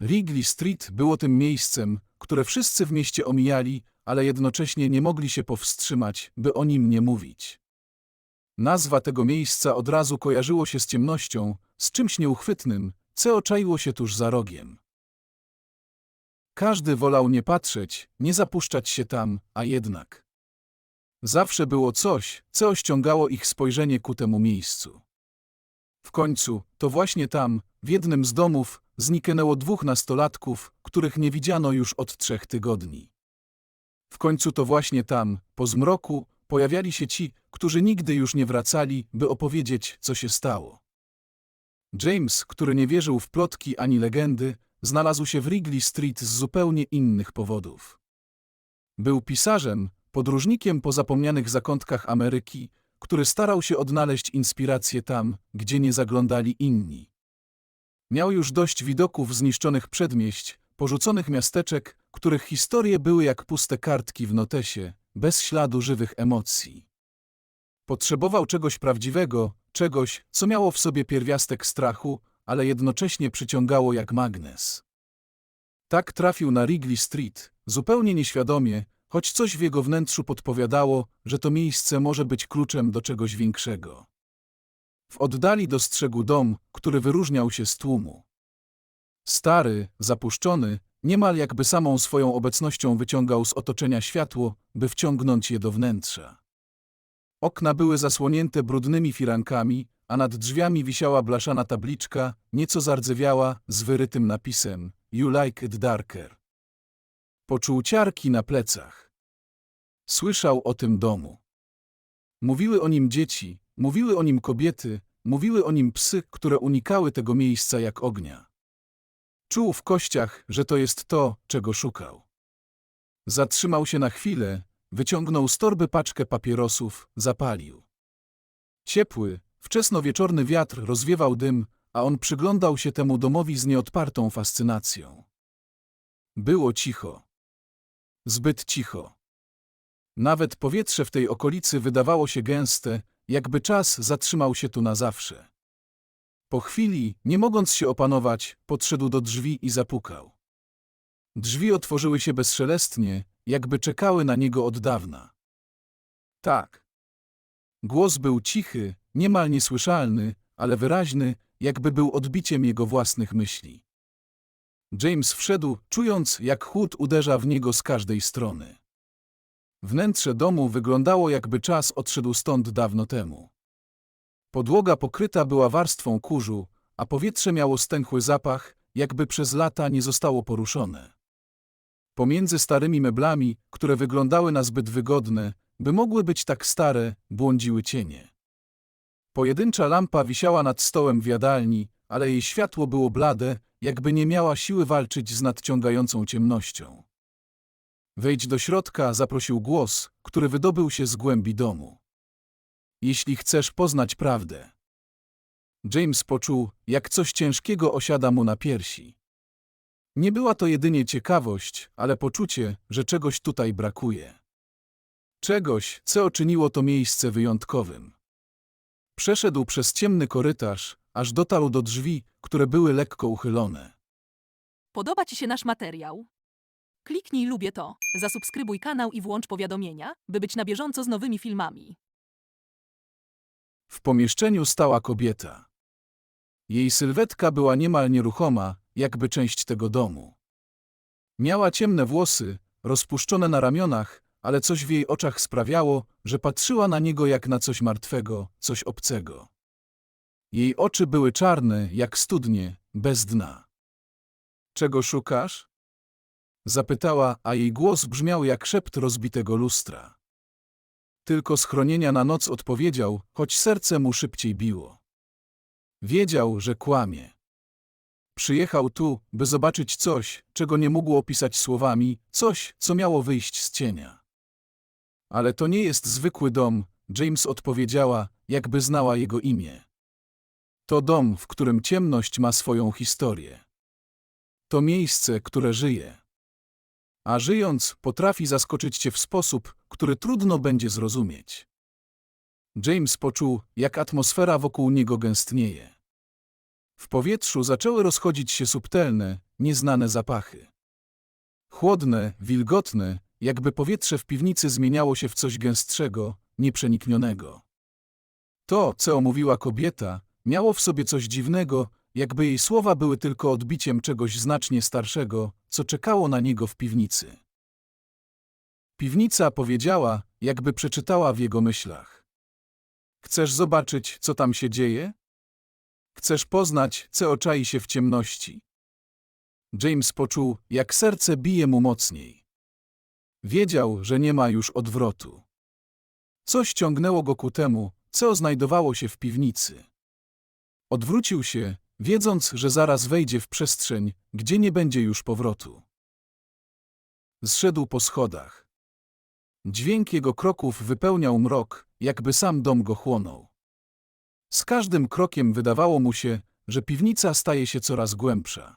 Wrigley Street było tym miejscem, które wszyscy w mieście omijali, ale jednocześnie nie mogli się powstrzymać, by o nim nie mówić. Nazwa tego miejsca od razu kojarzyło się z ciemnością, z czymś nieuchwytnym, co oczaiło się tuż za rogiem. Każdy wolał nie patrzeć, nie zapuszczać się tam, a jednak. Zawsze było coś, co ściągało ich spojrzenie ku temu miejscu. W końcu, to właśnie tam, w jednym z domów, zniknęło dwóch nastolatków, których nie widziano już od trzech tygodni. W końcu to właśnie tam, po zmroku, pojawiali się ci, którzy nigdy już nie wracali, by opowiedzieć, co się stało. James, który nie wierzył w plotki ani legendy, znalazł się w Wrigley Street z zupełnie innych powodów. Był pisarzem, podróżnikiem po zapomnianych zakątkach Ameryki, który starał się odnaleźć inspirację tam, gdzie nie zaglądali inni. Miał już dość widoków zniszczonych przedmieść, porzuconych miasteczek, których historie były jak puste kartki w notesie, bez śladu żywych emocji. Potrzebował czegoś prawdziwego, czegoś, co miało w sobie pierwiastek strachu, ale jednocześnie przyciągało jak magnes. Tak trafił na Wrigley Street, zupełnie nieświadomie, choć coś w jego wnętrzu podpowiadało, że to miejsce może być kluczem do czegoś większego. W oddali dostrzegł dom, który wyróżniał się z tłumu. Stary, zapuszczony, niemal jakby samą swoją obecnością wyciągał z otoczenia światło, by wciągnąć je do wnętrza. Okna były zasłonięte brudnymi firankami, a nad drzwiami wisiała blaszana tabliczka, nieco zardzewiała, z wyrytym napisem You like it darker. Poczuł ciarki na plecach. Słyszał o tym domu. Mówiły o nim dzieci, mówiły o nim kobiety, mówiły o nim psy, które unikały tego miejsca jak ognia. Czuł w kościach, że to jest to, czego szukał. Zatrzymał się na chwilę, wyciągnął z torby paczkę papierosów, zapalił. Ciepły, wczesnowieczorny wiatr rozwiewał dym, a on przyglądał się temu domowi z nieodpartą fascynacją. Było cicho. Zbyt cicho. Nawet powietrze w tej okolicy wydawało się gęste, jakby czas zatrzymał się tu na zawsze. Po chwili, nie mogąc się opanować, podszedł do drzwi i zapukał. Drzwi otworzyły się bezszelestnie, jakby czekały na niego od dawna. Tak. Głos był cichy, niemal niesłyszalny, ale wyraźny, jakby był odbiciem jego własnych myśli. James wszedł, czując, jak chłód uderza w niego z każdej strony. Wnętrze domu wyglądało, jakby czas odszedł stąd dawno temu. Podłoga pokryta była warstwą kurzu, a powietrze miało stęchły zapach, jakby przez lata nie zostało poruszone. Pomiędzy starymi meblami, które wyglądały na zbyt wygodne, by mogły być tak stare, błądziły cienie. Pojedyncza lampa wisiała nad stołem w jadalni, ale jej światło było blade, jakby nie miała siły walczyć z nadciągającą ciemnością. Wejdź do środka, zaprosił głos, który wydobył się z głębi domu. Jeśli chcesz poznać prawdę. James poczuł, jak coś ciężkiego osiada mu na piersi. Nie była to jedynie ciekawość, ale poczucie, że czegoś tutaj brakuje. Czegoś, co czyniło to miejsce wyjątkowym. Przeszedł przez ciemny korytarz, aż dotarł do drzwi, które były lekko uchylone. Podoba Ci się nasz materiał? Kliknij lubię to, zasubskrybuj kanał i włącz powiadomienia, by być na bieżąco z nowymi filmami. W pomieszczeniu stała kobieta. Jej sylwetka była niemal nieruchoma, jakby część tego domu. Miała ciemne włosy, rozpuszczone na ramionach, ale coś w jej oczach sprawiało, że patrzyła na niego jak na coś martwego, coś obcego. Jej oczy były czarne, jak studnie, bez dna. Czego szukasz? Zapytała, a jej głos brzmiał jak szept rozbitego lustra. Tylko schronienia na noc odpowiedział, choć serce mu szybciej biło. Wiedział, że kłamie. Przyjechał tu, by zobaczyć coś, czego nie mógł opisać słowami, coś, co miało wyjść z cienia. Ale to nie jest zwykły dom, James odpowiedziała, jakby znała jego imię. To dom, w którym ciemność ma swoją historię. To miejsce, które żyje. A żyjąc, potrafi zaskoczyć cię w sposób, który trudno będzie zrozumieć. James poczuł, jak atmosfera wokół niego gęstnieje. W powietrzu zaczęły rozchodzić się subtelne, nieznane zapachy. Chłodne, wilgotne, jakby powietrze w piwnicy zmieniało się w coś gęstszego, nieprzeniknionego. To, co mówiła kobieta, miało w sobie coś dziwnego, jakby jej słowa były tylko odbiciem czegoś znacznie starszego, co czekało na niego w piwnicy. Piwnica powiedziała, jakby przeczytała w jego myślach. Chcesz zobaczyć, co tam się dzieje? Chcesz poznać, co oczai się w ciemności? James poczuł, jak serce bije mu mocniej. Wiedział, że nie ma już odwrotu. Coś ciągnęło go ku temu, co znajdowało się w piwnicy. Odwrócił się, wiedząc, że zaraz wejdzie w przestrzeń, gdzie nie będzie już powrotu. Zszedł po schodach. Dźwięk jego kroków wypełniał mrok, jakby sam dom go chłonął. Z każdym krokiem wydawało mu się, że piwnica staje się coraz głębsza.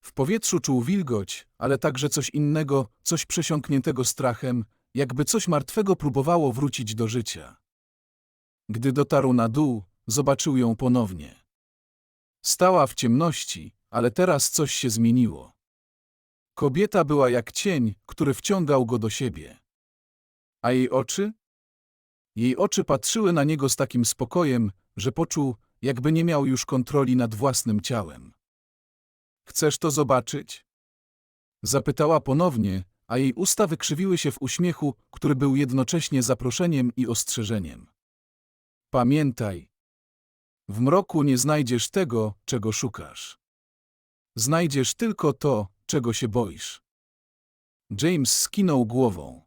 W powietrzu czuł wilgoć, ale także coś innego, coś przesiąkniętego strachem, jakby coś martwego próbowało wrócić do życia. Gdy dotarł na dół, zobaczył ją ponownie. Stała w ciemności, ale teraz coś się zmieniło. Kobieta była jak cień, który wciągał go do siebie. A jej oczy? Jej oczy patrzyły na niego z takim spokojem, że poczuł, jakby nie miał już kontroli nad własnym ciałem. Chcesz to zobaczyć? Zapytała ponownie, a jej usta wykrzywiły się w uśmiechu, który był jednocześnie zaproszeniem i ostrzeżeniem. Pamiętaj, w mroku nie znajdziesz tego, czego szukasz. Znajdziesz tylko to, czego się boisz. James skinął głową.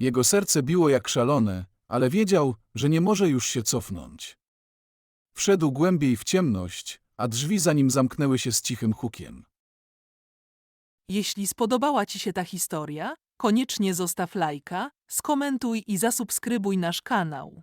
Jego serce biło jak szalone, ale wiedział, że nie może już się cofnąć. Wszedł głębiej w ciemność, a drzwi za nim zamknęły się z cichym hukiem. Jeśli spodobała Ci się ta historia, koniecznie zostaw lajka, skomentuj i zasubskrybuj nasz kanał.